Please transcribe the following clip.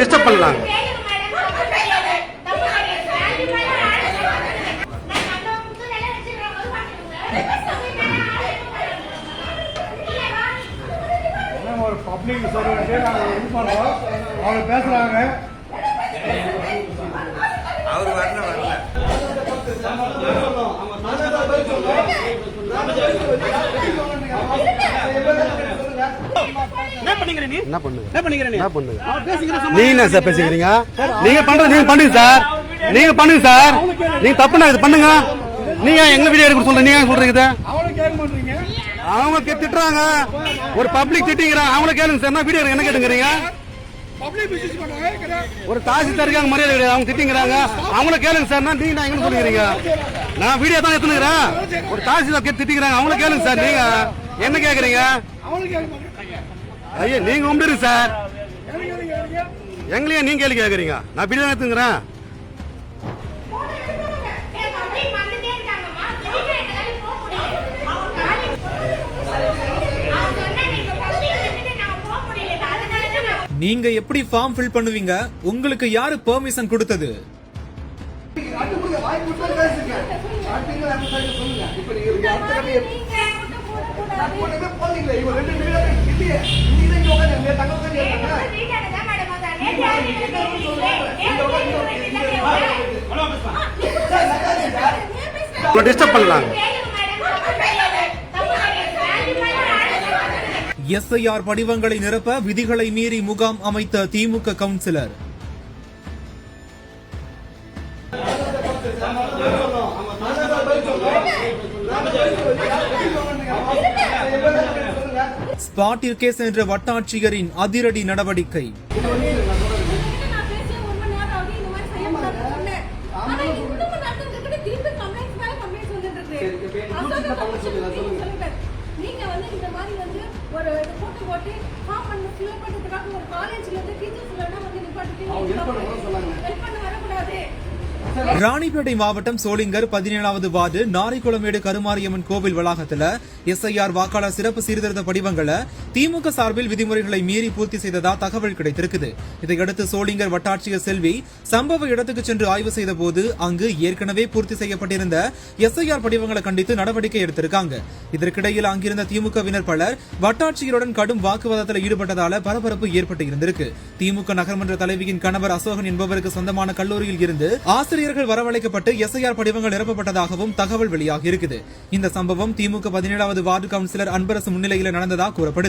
Disturb பண்ணலாங்க ஒரு public servant நாங்கள் இது பண்ணுறோம் அவங்க பேசுகிறாங்க அவர் வரல வரல. என்ன பண்ணுங்க? நீ? என்ன பண்ணுங்க? நீங்க என்ன சார் பேசிக்கிறீங்க? நீங்க பண்றது நீங்க பண்ணுங்க சார். நீங்க பண்ணுங்க சார். நீங்க தப்புனா இது பண்ணுங்க. நீங்க எங்க வீடியோ எடுக்க சொல்றீங்க நீங்க சொல்றீங்க இதை? அவங்க திட்டுறாங்க. ஒரு பப்ளிக் திட்டிங்கிறாங்க அவங்கள கேளுங்க சார். வீடியோ என்ன கேட்டுங்கிறீங்க? ஒரு தாசில்தார் இருக்காங்க மரியாதை கிடையாது. அவங்க திட்டிங்கிறாங்க அவங்கள கேளுங்க சார். நீங்க நான் எங்க சொல்லுகிறீங்க நான் வீடியோ தான் எடுத்துக்கிறேன் ஒரு தாசில்தார் கே- திட்டிக்கிறாங்க. அவங்கள கேளுங்க சார். நீங்க. என்ன கேக்குறீங்க? ஐயா நீங்க உண்டுரு சார். எங்களையே நீங்க கேள்வி கேக்குறீங்க. நான் வீடியோ தான் எடுத்துக்கிறேன். நீங்க எப்படி ஃபார்ம் ஃபில் பண்ணுவீங்க? உங்களுக்கு யாரு பெர்மிஷன் கொடுத்தது? உங்களை டிஸ்டர்ப் பண்ணலாங்க. எஸ்ஐஆர் படிவங்களை நிரப்ப விதிகளை மீறி முகாம் அமைத்த திமுக கவுன்சிலர். ஸ்பாட்டிற்கே சென்ற வட்டாட்சியரின் அதிரடி நடவடிக்கை. நீங்க வந்து இந்த மாதிரி வந்து ஒரு போட்டு போட்டு ஃபார்ம் ஃபில் ஒரு காலேஜ்ல இருந்து டீச்சர்ஸ் வந்து நிப்பாட்டிட்டு ஹெல்ப் பண்ண வரக்கூடாது. ராணிப்பேட்டை மாவட்டம் சோளிங்கர் பதினேழாவது வார்டு நாரிக்குளமேடு கருமாரியம்மன் கோவில் வளாகத்தில் எஸ்ஐஆர் வாக்காளர் சிறப்பு சீர்திருத்த படிவங்களை திமுக சார்பில் விதிமுறைகளை மீறி பூர்த்தி செய்ததா தகவல் கிடைத்திருக்குது. இதையடுத்து சோளிங்கர் வட்டாட்சியர் செல்வி சம்பவ இடத்துக்கு சென்று ஆய்வு செய்த போது அங்கு ஏற்கனவே பூர்த்தி செய்யப்பட்டிருந்த எஸ்ஐஆர் படிவங்களை கண்டித்து நடவடிக்கை எடுத்திருக்காங்க. இதற்கிடையில் அங்கிருந்த திமுகவினர் பலர் வட்டாட்சியருடன் கடும் வாக்குவாதத்தில் ஈடுபட்டதால பரபரப்பு ஏற்பட்டு இருந்திருக்கு. திமுக நகர்மன்ற தலைவியின் கணவர் அசோகன் என்பவருக்கு சொந்தமான கல்லூரியில் இருந்து ஆசிரியர் ஆசிரியர்கள் வரவழைக்கப்பட்டு எஸ்ஐஆர் படிவங்கள் நிரப்பப்பட்டதாகவும் தகவல் வெளியாகி இருக்குது. இந்த சம்பவம் திமுக பதினேழாவது வார்டு கவுன்சிலர் அன்பரசு முன்னிலையில் நடந்ததாக கூறப்படுது.